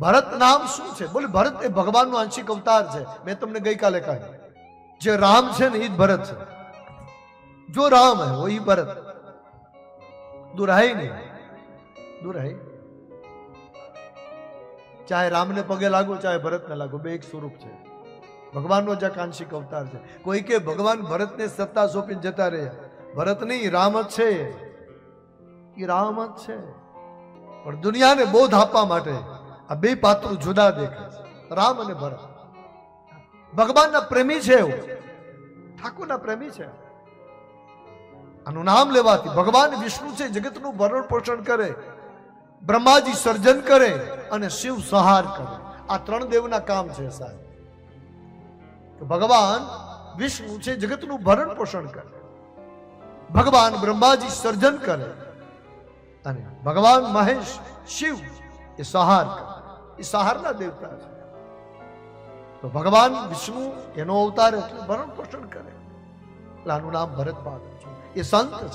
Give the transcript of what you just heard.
भरत नाम શું છે બોલે ભરત એ ભગવાન નો આંશિક અવતાર છે મે તમને ગઈ કાલે કહ્યું છે જે રામ છે ને એ જ ભરત છે જો રામ એ وہی ભરત દુરા હે ને દુરા હે ચાહે રામ ને પગે લાગુ ચાહે ભરત ને લાગુ બે એક સ્વરૂપ છે ભગવાન નો જ આંશિક અવતાર છે કોઈ કે ભગવાન ભરત ને સત્તા શોપીને જતા રહે ભરત નહીં રામ જ છે એ રામ જ છે પણ દુનિયા ને બોધ આપવા માટે આ બે પાત્રો જુદા દેખાય રામ અને ભરત ભગવાનના પ્રેમી છે એવું ઠાકોરના પ્રેમી છે આનું નામ લેવાથી ભગવાન વિષ્ણુ છે જગતનું ભરણ પોષણ કરે બ્રહ્માજી સર્જન કરે અને શિવ સહાર કરે આ ત્રણ દેવના કામ છે સાહેબ ભગવાન વિષ્ણુ છે જગતનું ભરણ પોષણ કરે ભગવાન બ્રહ્માજી સર્જન કરે અને ભગવાન મહેશ શિવ એ સહાર કરે સહારના દેવતા છે તો ભગવાન વિષ્ણુ એનો અવતાર એટલે ભરણ પોષણ કરે એટલે આનું નામ ભરત પાદર છે એ સંત છે